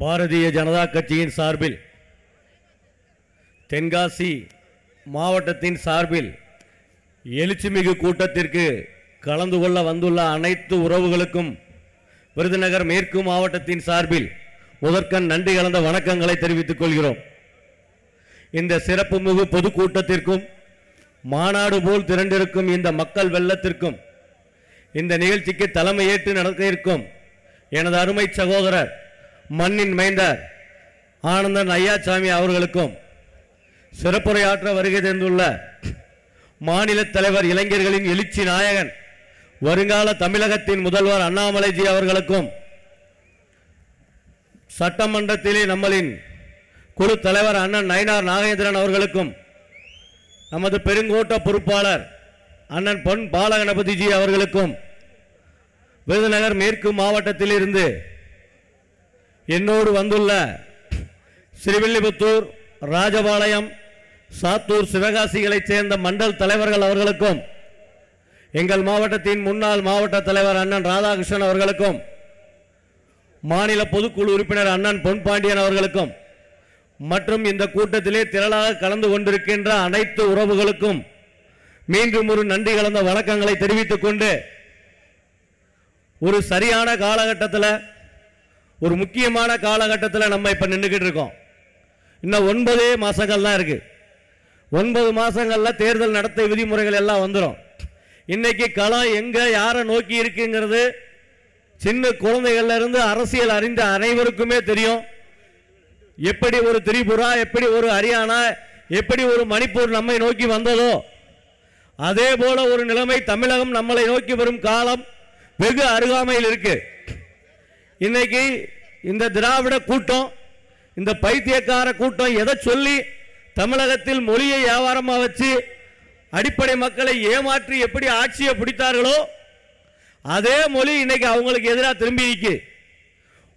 பாரதிய ஜனதா கட்சியின் சார்பில் தென்காசி மாவட்டத்தின் சார்பில் எழுச்சிமிகு கூட்டத்திற்கு கலந்து கொள்ள வந்துள்ள அனைத்து உறவுகளுக்கும் விருதுநகர் மேற்கு மாவட்டத்தின் சார்பில் முதற்கண் நன்றி கலந்த வணக்கங்களை தெரிவித்துக் கொள்கிறோம். இந்த சிறப்புமிகு பொதுக்கூட்டத்திற்கும் மாநாடு போல் திரண்டிருக்கும் இந்த மக்கள் வெள்ளத்திற்கும் இந்த நிகழ்ச்சிக்கு தலைமையேற்று நடக்க இருக்கும் எனது அருமை சகோதரர் மண்ணின் மைந்தர் ஆனந்தன் ஐயாசாமி அவர்களுக்கும் சிறப்புரையாற்ற வருகை தந்துள்ள மாநில தலைவர் இளைஞர்களின் எழுச்சி நாயகன் வருங்கால தமிழகத்தின் முதல்வர் அண்ணாமலைஜி அவர்களுக்கும் சட்டமன்றத்திலே நம்மளின் குழு தலைவர் அண்ணன் நயனார் நாகேந்திரன் அவர்களுக்கும் நமது பெருங்கோட்ட பொறுப்பாளர் அண்ணன் பொன் பாலகணபதிஜி அவர்களுக்கும் விருதுநகர் மேற்கு மாவட்டத்திலிருந்து என்னோடு வந்துள்ள ஸ்ரீவில்லிபுத்தூர் ராஜபாளையம் சாத்தூர் சிவகாசிகளைச் சேர்ந்த மண்டல் தலைவர்கள் அவர்களுக்கும் எங்கள் மாவட்டத்தின் முன்னாள் மாவட்ட தலைவர் அண்ணன் ராதாகிருஷ்ணன் அவர்களுக்கும் மாநில பொதுக்குழு உறுப்பினர் அண்ணன் பொன்பாண்டியன் அவர்களுக்கும் மற்றும் இந்த கூட்டத்திலே திரளாக கலந்து கொண்டிருக்கின்ற அனைத்து உறவுகளுக்கும் மீண்டும் ஒரு நன்றி கலந்த வணக்கங்களை தெரிவித்துக் கொண்டு ஒரு சரியான காலகட்டத்தில் ஒரு முக்கியமான காலகட்டத்தில் நம்ம இப்போ நின்றுக்கிட்டு இருக்கோம். இன்னும் ஒன்பதே மாதங்கள் தான் இருக்குது ஒன்பது மாதங்களில் தேர்தல் நடத்தை விதிமுறைகள் எல்லாம் வந்துடும் இன்றைக்கி களம் எங்கே யாரை நோக்கி இருக்குங்கிறது சின்ன குழந்தைகள்லேருந்து அரசியல் அறிந்த அனைவருக்குமே தெரியும். எப்படி ஒரு திரிபுரா எப்படி ஒரு ஹரியானா எப்படி ஒரு மணிப்பூர் நம்மை நோக்கி வந்ததோ அதே போல ஒரு நிலைமை தமிழகம் நம்மளை நோக்கி வரும் காலம் வெகு அருகாமையில் இருக்குது இன்னைக்கு இந்த திராவிட கூட்டம் இந்த பைத்தியக்கார கூட்டம் எதை சொல்லி தமிழகத்தில் மொழியை வியாபாரமாக வச்சு அடிப்படை மக்களை ஏமாற்றி எப்படி ஆட்சியை பிடித்தார்களோ அதே மொழி இன்னைக்கு அவங்களுக்கு எதிராக திரும்பி நிற்கு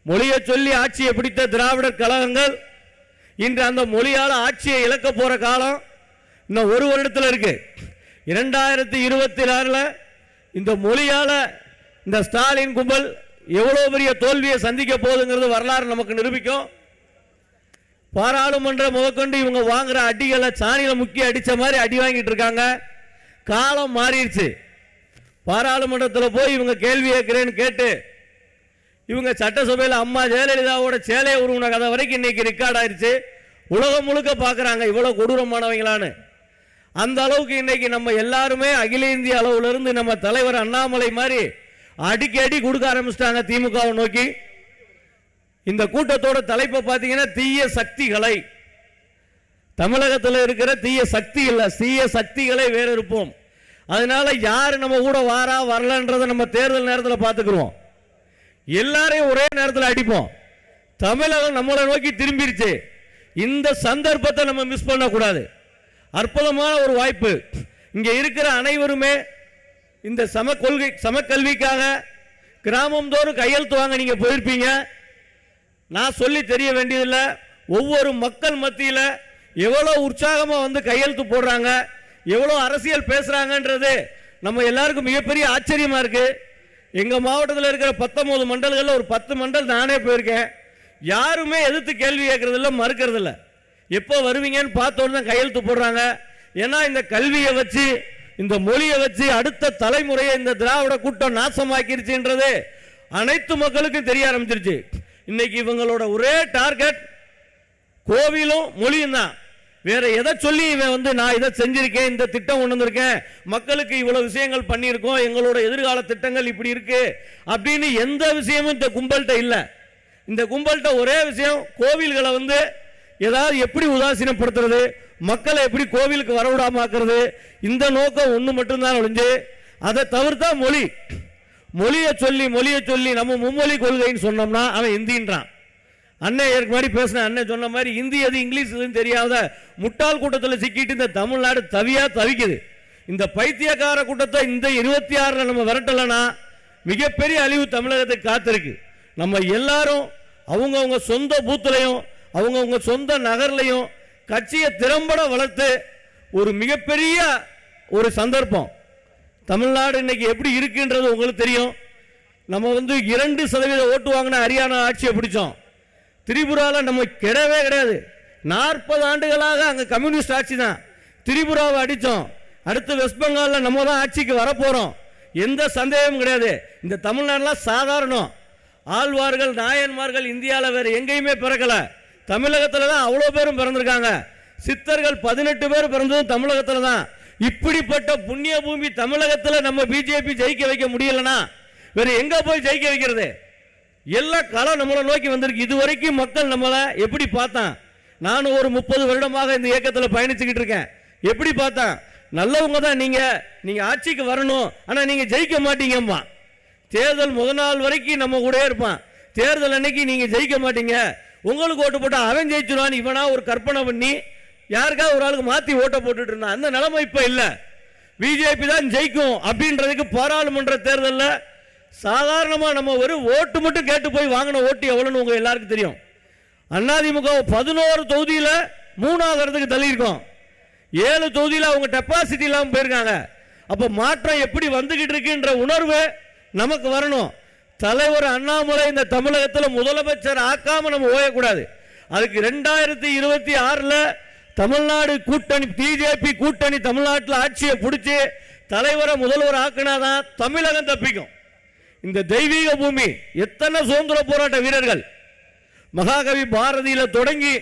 மொழியை சொல்லி ஆட்சியை பிடித்த திராவிடர் கழகங்கள் இன்று அந்த மொழியால் ஆட்சியை இழக்க போகிற காலம் இன்னும் ஒரு வருடத்தில் இருக்கு. இரண்டாயிரத்தி இருபத்தி ஆறில் இந்த மொழியால் இந்த ஸ்டாலின் கும்பல் எவ்வளவு பெரிய தோல்வியை சந்திக்க போகுதுங்கிறது வரலாறு நமக்கு நிரூபிக்கும். பாராளுமன்ற முதற்கொண்டு இவங்க வாங்குற அடிகளை சாணியில் முக்கி அடித்த மாதிரி அடி வாங்கிட்டு இருக்காங்க. காலம் மாறிடுச்சு. பாராளுமன்றத்தில் போய் இவங்க கேள்வி கேட்கிறேன்னு கேட்டு இவங்க சட்டசபையில் அம்மா ஜெயலலிதாவோட சேலையை உருவின கதை வரைக்கும் இன்னைக்கு ரெக்கார்ட் ஆயிடுச்சு உலகம் முழுக்க பார்க்குறாங்க இவ்வளோ கொடூரமானவங்களான்னு. அந்த அளவுக்கு இன்னைக்கு நம்ம எல்லாருமே அகில இந்திய அளவுலேருந்து நம்ம தலைவர் அண்ணாமலை மாதிரி அடிக்கடி கொடுக்க ஆரம்பிச்சிட்டாங்க திமுகவை நோக்கி. இந்த கூட்டத்தோட தலைப்பை பார்த்தீங்கன்னா தீய சக்திகளை. தமிழகத்தில் இருக்கிற தீய சக்தி இல்லை தீய சக்திகளை வேற இருப்போம் அதனால யார் நம்ம கூட வாரா வரலன்றதை நம்ம தேர்தல் நேரத்தில் பார்த்துக்குருவோம். எல்லாரையும் ஒரே நேரத்தில் அடிப்போம். தமிழகம் நம்மளை நோக்கி திரும்பிருச்சு. இந்த சந்தர்ப்பத்தை நம்ம மிஸ் பண்ணக்கூடாது. அற்புதமான ஒரு வாய்ப்பு. இங்கே இருக்கிற அனைவருமே இந்த சம கொள்கை சமக்கல்விக்காக கிராமந்தோறும் கையெழுத்து வாங்க நீங்கள் போயிருப்பீங்க. நான் சொல்லி தெரிய வேண்டியதில்லை. ஒவ்வொரு மக்கள் மத்தியில் எவ்வளோ உற்சாகமாக வந்து கையெழுத்து போடுறாங்க எவ்வளோ அரசியல் பேசுகிறாங்கன்றது நம்ம எல்லாருக்கும் மிகப்பெரிய ஆச்சரியமாக இருக்குது எங்கள் மாவட்டத்தில் இருக்கிற பத்தொம்போது மண்டல்களில் ஒரு பத்து மண்டல் நானே போயிருக்கேன். யாருமே எதிர்த்து கேள்வி கேட்குறதில்ல மறுக்கிறதில்ல. எப்போ வருவீங்கன்னு பார்த்தோன்னு தான் கையெழுத்து போடுறாங்க. ஏன்னா இந்த கல்வியை வச்சு இந்த மொழியை வச்சு அடுத்த தலைமுறையை இந்த திராவிட கூட்டம் நாசமாக்கிருச்சுன்றது அனைத்து மக்களுக்கும் தெரிய ஆரம்பிச்சிருச்சு. இன்னைக்கு இவங்களோட ஒரே டார்கெட் கோவிலும் மொழியும் தான். வேற எதை சொல்லி இவன் வந்து நான் இதை செஞ்சிருக்கேன் இந்த திட்டம் கொண்டு வந்திருக்கேன் மக்களுக்கு இவ்வளவு விஷயங்கள் பண்ணியிருக்கோம் எங்களோட எதிர்கால திட்டங்கள் இப்படி இருக்கு அப்படின்னு எந்த விஷயமும் இந்த கும்பல்கிட்ட இல்லை. இந்த கும்பல்கிட்ட ஒரே விஷயம் கோவில்களை வந்து ஏதாவது எப்படி உதாசீனப்படுத்துறது? மக்களை எப்படி கோவிலுக்கு வரவிடாமாக்குறது இந்த நோக்கம் ஒன்று மட்டும்தான் ஒழிஞ்சு அதை தவிர்த்தா மொழி. மொழியை சொல்லி மொழியை சொல்லி நம்ம மும்மொழி கொள்கைன்னு சொன்னோம்னா அவன் இந்தின்றான் அண்ணன் ஏற்கு மாதிரி பேசின அண்ணன் சொன்ன மாதிரி இந்தி அது இங்கிலீஷ் இதுன்னு தெரியாத முட்டாள் கூட்டத்தில் சிக்கிட்டு இந்த தமிழ்நாடு தவியாக தவிக்குது. இந்த பைத்தியக்கார கூட்டத்தை இந்த இருபத்தி ஆறில் நம்ம விரட்டலைன்னா மிகப்பெரிய அழிவு தமிழகத்துக்கு காத்திருக்கு. நம்ம எல்லாரும் அவங்கவுங்க சொந்த பூத்துலையும் அவங்கவுங்க சொந்த நகர்லையும் கட்சியை திறம்பட வளர்த்து ஒரு மிகப்பெரிய ஒரு சந்தர்ப்பம். தமிழ்நாடு இன்னைக்கு எப்படி இருக்குன்றது உங்களுக்கு தெரியும். நம்ம வந்து இரண்டு சதவீத ஓட்டு வாங்கின ஹரியானா ஆட்சியை பிடிச்சோம். திரிபுராவில் நம்ம கிடையவே கிடையாது. நாற்பது ஆண்டுகளாக அங்கே கம்யூனிஸ்ட் ஆட்சி தான். திரிபுராவை அடித்தோம் அடுத்து வெஸ்ட் பெங்காலில் நம்ம தான் ஆட்சிக்கு வரப்போகிறோம் எந்த சந்தேகமும் கிடையாது. இந்த தமிழ்நாடுலாம் சாதாரணம். ஆழ்வார்கள் நாயன்மார்கள் இந்தியாவில் வேறு எங்கேயுமே பிறக்கலை. தமிழகத்தில் தான் அவ்வளோ பேரும் பிறந்திருக்காங்க. சித்தர்கள் பதினெட்டு பேர் பிறந்ததும் தமிழகத்தில் தான் இப்படிப்பட்ட புண்ணிய பூமி தமிழகத்தில் நம்ம பிஜேபி ஜெயிக்க வைக்க முடியலனா? வேறு எங்கே போய் ஜெயிக்க வைக்கிறது? எல்லா களம் நம்மளை நோக்கி வந்திருக்கு. இது வரைக்கும் மக்கள் நம்மளை எப்படி பார்த்தான்? நானும் ஒரு முப்பது வருடமாக இந்த இயக்கத்தில் பயணிச்சுக்கிட்டு இருக்கேன். எப்படி பார்த்தான்? நல்லவங்க தான் நீங்கள் நீங்கள் ஆட்சிக்கு வரணும். ஆனால் நீங்கள் ஜெயிக்க மாட்டீங்கம்மா. தேர்தல் முத நாள் வரைக்கும் நம்ம கூட இருப்பான். தேர்தல் அன்னைக்கு நீங்கள் ஜெயிக்க மாட்டீங்க. உங்களுக்கு ஓட்டு போட்டா அவன் ஜெயிச்சிருவான் இவனா ஒரு கற்பனை பண்ணி யாருக்காவது ஒரு ஆளுக்கு மாத்தி ஓட்ட போட்டுட்டு இருந்தான்? அந்த நிலைமை இப்ப இல்ல. பிஜேபி தான் ஜெயிக்கும் அப்படின்றதுக்கு பாராளுமன்ற தேர்தலில் சாதாரணமா நம்ம ஒரு ஓட்டு மட்டும் கேட்டு போய் வாங்கின ஓட்டு எவ்வளவுன்னு உங்க எல்லாருக்கும் தெரியும். அதிமுக பதினோரு தொகுதியில் மூணாவது இடத்துக்கு தள்ளியிருக்கோம். ஏழு தொகுதியில் அவங்க டெபாசிட்டி இல்லாமல் போயிருக்காங்க. அப்போ மாற்றம் எப்படி வந்துகிட்டு இருக்குன்ற உணர்வு நமக்கு வரணும். தலைவர் அண்ணாமலை இந்த தமிழகத்தில் முதலமைச்சர் ஆக்காம நம்ம ஓயக்கூடாது. அதுக்கு ரெண்டாயிரத்தி இருபத்தி ஆறில் தமிழ்நாடு கூட்டணி பிஜேபி கூட்டணி தமிழ்நாட்டில் ஆட்சியை பிடிச்சி தலைவரை முதல்வர் ஆக்கினாதான் தமிழகம் தப்பிக்கும். இந்த தெய்வீக பூமி எத்தனை சுதந்திர போராட்ட வீரர்கள்? மகாகவி பாரதியில தொடங்கி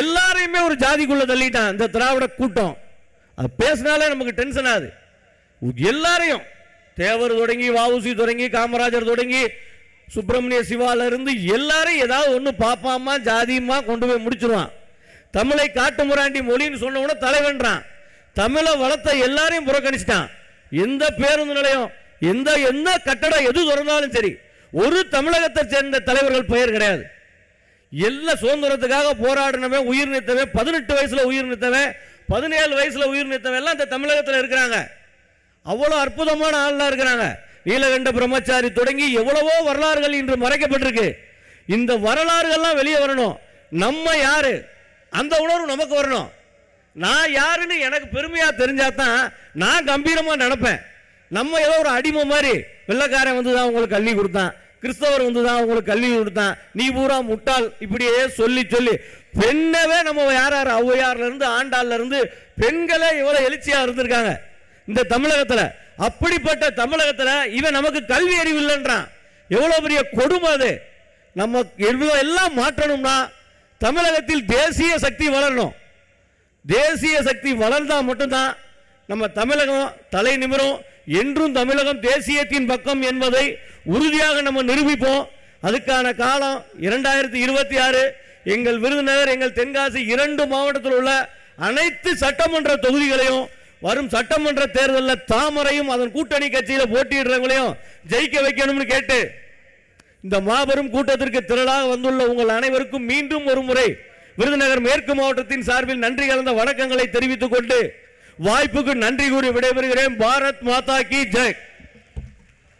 எல்லாரையுமே ஒரு ஜாதிக்குள்ள தள்ளிட்டான் இந்த திராவிட கூட்டம். அது பேசினாலே நமக்கு டென்ஷன் ஆகுது. எல்லாரையும் தேவர் தொடங்கி வாவுசி தொடங்கி காமராஜர் தொடங்கி சுப்பிரமணிய சிவால இருந்து எல்லாரும் ஏதாவது ஒன்று பாப்பாமா ஜாதியமா கொண்டு போய் முடிச்சிருவான். தமிழை காட்டு முராண்டி மொழின்னு சொன்ன உடனே தலைவன்றான். தமிழை வளர்த்த எல்லாரையும் புறக்கணிச்சிட்டான். எந்த பேருந்து நிலையம் எந்த எந்த கட்டடம் எது திறந்தாலும் சரி ஒரு தமிழகத்தை சேர்ந்த தலைவர்கள் பெயர் கிடையாது. எல்லா சுதந்திரத்துக்காக போராடினவன் உயிர் நிறுத்தவன் பதினெட்டு வயசுல உயிர் நிறுத்தவன் பதினேழு வயசுல உயிர் நிறுத்தவன் எல்லாம் இந்த தமிழகத்தில் இருக்கிறாங்க. அவ்வளோ அற்புதமான ஆள்லாம் இருக்கிறாங்க. நீலகண்ட பிரம்மச்சாரி தொடங்கி எவ்வளவோ வரலாறுகள் இன்று மறைக்கப்பட்டிருக்கு. இந்த வரலாறுகள்லாம் வெளியே வரணும். நம்ம யாரு? அந்த உணர்வு நமக்கு வரணும். நான் யாருன்னு எனக்கு பெருமையா தெரிஞ்சாதான் நான் கம்பீரமாக நினப்பேன். நம்ம ஏதோ ஒரு அடிமை மாதிரி வெள்ளக்காரன் வந்து தான் உங்களுக்கு கல்வி கொடுத்தான். கிறிஸ்தவர் வந்து தான் உங்களுக்கு கல்வி கொடுத்தான். நீ பூரா முட்டாள் இப்படியே சொல்லி சொல்லி. பெண்ணவே நம்ம யார் யார் ஔவையார்ல இருந்து இருந்து பெண்களே இவ்வளோ எழுச்சியாக இருந்திருக்காங்க. இந்த தமிழகத்தில். அப்படிப்பட்ட தமிழகத்தில் இவன் நமக்கு கல்வி அறிவு இல்லைன்றான். எவ்வளோ பெரிய கொடுமை அது. நம்ம எவ்வளோ எல்லாம் மாற்றணும்னா தமிழகத்தில் தேசிய சக்தி வளரணும். தேசிய சக்தி வளர்ந்தால் மட்டும்தான் நம்ம தமிழகம் தலை நிமிரும். என்றும் தமிழகம் தேசியத்தின் பக்கம் என்பதை உறுதியாக நம்ம நிரூபிப்போம். அதுக்கான காலம் இரண்டாயிரத்தி இருபத்தி ஆறு. எங்கள் விருதுநகர் எங்கள் தென்காசி இரண்டு மாவட்டத்தில் உள்ள அனைத்து சட்டமன்ற தொகுதிகளையும் வரும் சட்டமன்ற தேர்தலில் தாமரையும் அதன் கூட்டணி கட்சியில் போட்டியிடுறவங்களையும் ஜெயிக்க வைக்கணும்னு கேட்டு இந்த மாபெரும் கூட்டத்திற்கு திரளாக வந்துள்ள உங்கள் அனைவருக்கும் மீண்டும் ஒரு முறை விருதுநகர் மேற்கு மாவட்டத்தின் சார்பில் நன்றி கலந்த வணக்கங்களை தெரிவித்துக் கொண்டு வாய்ப்புக்கு நன்றி கூறி விடைபெறுகிறேன். பாரத் மாதா கி ஜெய்!